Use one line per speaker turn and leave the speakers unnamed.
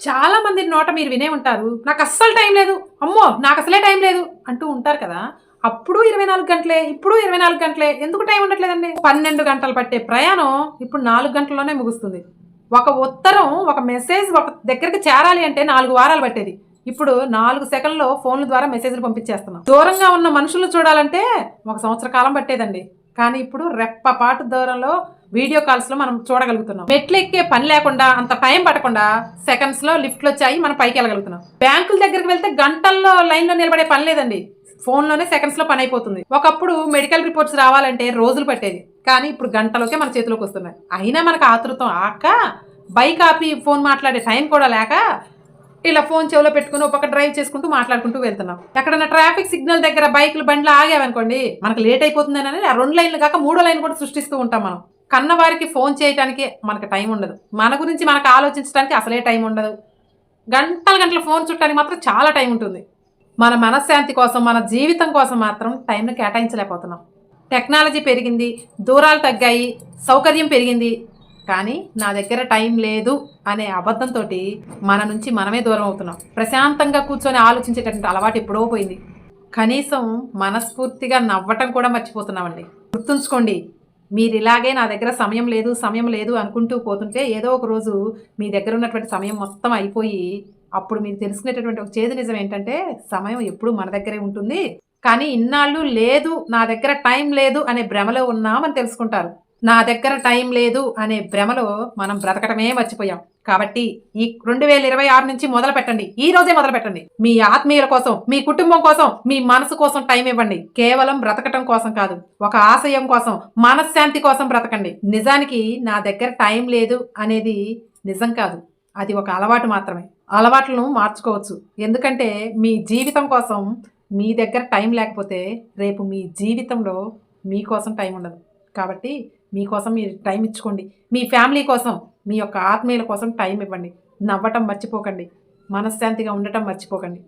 చాలా మంది నోట మీరు వినే ఉంటారు నాకు అస్సలు టైం లేదు అమ్మో నాకు అసలే టైం లేదు అంటూ ఉంటారు కదా. అప్పుడు ఇరవై నాలుగు గంటలే ఇప్పుడు ఇరవై నాలుగు గంటలే ఎందుకు టైం ఉండట్లేదండి? పన్నెండు గంటలు పట్టే ప్రయాణం ఇప్పుడు నాలుగు గంటల్లోనే ముగుస్తుంది. ఒక ఉత్తరం ఒక మెసేజ్ ఒక దగ్గరికి చేరాలి అంటే నాలుగు వారాలు పట్టేది. ఇప్పుడు నాలుగు సెకండ్లో ఫోన్ల ద్వారా మెసేజ్లు పంపించేస్తున్నాం. దూరంగా ఉన్న మనుషులు చూడాలంటే ఒక సంవత్సర కాలం పట్టేదండి. కానీ ఇప్పుడు రెప్పపాటు దూరంలో వీడియో కాల్స్లో మనం చూడగలుగుతున్నాం. మెట్లు ఎక్కే పని లేకుండా అంత టైం పట్టకుండా సెకండ్స్లో లిఫ్ట్లు వచ్చాయి మనం పైకి వెళ్ళగలుగుతున్నాం బ్యాంకుల దగ్గరికి వెళ్తే గంటల్లో లైన్లో నిలబడే పని లేదండి. ఫోన్లోనే సెకండ్స్లో పని అయిపోతుంది. ఒకప్పుడు మెడికల్ రిపోర్ట్స్ రావాలంటే రోజులు పట్టేది. కానీ ఇప్పుడు గంటలోకే మన చేతిలోకి వస్తున్నాయి. అయినా మనకు ఆతృతం ఆక బైక్ ఆపి ఫోన్ మాట్లాడే టైం కూడా లేక ఇలా ఫోన్ చెవిలో పెట్టుకుని ఒక పక్క డ్రైవ్ చేసుకుంటూ మాట్లాడుకుంటూ వెళ్తున్నాం. ఎక్కడైనా ట్రాఫిక్ సిగ్నల్ దగ్గర బైకులు బండ్లు ఆగావనుకోండి మనకు లేట్ అయిపోతుందని ఆ రెండు లైన్లు కాక మూడో లైన్ కూడా సృష్టిస్తూ ఉంటాం మనం. కన్నవారికి ఫోన్ చేయడానికి మనకు టైం ఉండదు. మన గురించి మనకు ఆలోచించడానికి అసలే టైం ఉండదు. గంటల గంటల ఫోన్ చుట్టానికి మాత్రం చాలా టైం ఉంటుంది. మన మనశ్శాంతి కోసం మన జీవితం కోసం మాత్రం టైంను కేటాయించలేకపోతున్నాం. టెక్నాలజీ పెరిగింది దూరాలు తగ్గాయి సౌకర్యం పెరిగింది కానీ నా దగ్గర టైం లేదు అనే అబద్ధంతో మన నుంచి మనమే దూరం అవుతున్నాం. ప్రశాంతంగా కూర్చొని ఆలోచించేటటువంటి అలవాటు ఎప్పుడో పోయింది. కనీసం మనస్ఫూర్తిగా నవ్వటం కూడా మర్చిపోతున్నామండి. గుర్తుంచుకోండి మీరు ఇలాగే నా దగ్గర సమయం లేదు సమయం లేదు అనుకుంటూ పోతుంటే ఏదో ఒక రోజు మీ దగ్గర ఉన్నటువంటి సమయం మొత్తం అయిపోయి అప్పుడు మీరు తెలుసుకునేటటువంటి ఒక చేదు నిజం ఏంటంటే సమయం ఎప్పుడు మన దగ్గరే ఉంటుంది. కానీ ఇన్నాళ్ళు లేదు నా దగ్గర టైం లేదు అనే భ్రమలో ఉన్నామని తెలుసుకుంటారు. నా దగ్గర టైం లేదు అనే భ్రమలో మనం బ్రతకటమే మర్చిపోయాం. కాబట్టి ఈ రెండు వేల ఇరవై ఆరు నుంచి మొదలు పెట్టండి. ఈ రోజే మొదలు పెట్టండి. మీ ఆత్మీయుల కోసం మీ కుటుంబం కోసం మీ మనసు కోసం టైం ఇవ్వండి. కేవలం బ్రతకటం కోసం కాదు ఒక ఆశయం కోసం మనశ్శాంతి కోసం బ్రతకండి. నిజానికి నా దగ్గర టైం లేదు అనేది నిజం కాదు. అది ఒక అలవాటు మాత్రమే. అలవాట్లను మార్చుకోవచ్చు. ఎందుకంటే మీ జీవితం కోసం మీ దగ్గర టైం లేకపోతే రేపు మీ జీవితంలో మీకోసం టైం ఉండదు. కాబట్టి మీకోసం మీరు టైం ఇచ్చుకోండి. మీ ఫ్యామిలీ కోసం మీ యొక్క ఆత్మీయుల కోసం టైం ఇవ్వండి. నవ్వటం మర్చిపోకండి. మనశ్శాంతిగా ఉండటం మర్చిపోకండి.